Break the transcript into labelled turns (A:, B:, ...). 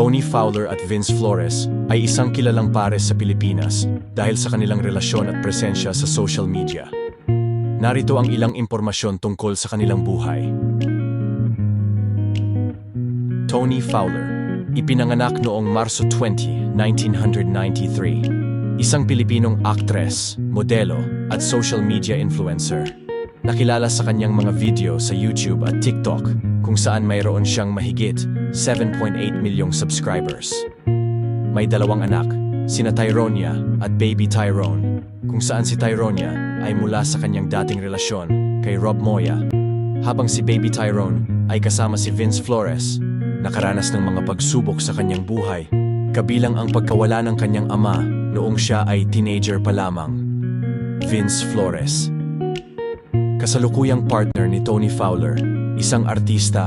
A: Tony Fowler at Vince Flores ay isang kilalang pares sa Pilipinas dahil sa kanilang relasyon at presensya sa social media. Narito ang ilang impormasyon tungkol sa kanilang buhay. Tony Fowler, ipinanganak noong Marso 20, 1993. Isang Pilipinong aktres, modelo at social media influencer. Nakilala sa kanyang mga video sa YouTube at TikTok kung saan mayroon siyang mahigit 7.8 milyong subscribers. May dalawang anak, sina Tyronia at baby Tyrone, kung saan si Tyronia ay mula sa kanyang dating relasyon kay Rob Moya, habang si baby Tyrone ay kasama si Vince Flores, nakaranas ng mga pagsubok sa kanyang buhay, kabilang ang pagkawala ng kanyang ama noong siya ay teenager pa lamang. Vince Flores Kasalukuyang partner ni Tony Fowler, isang artista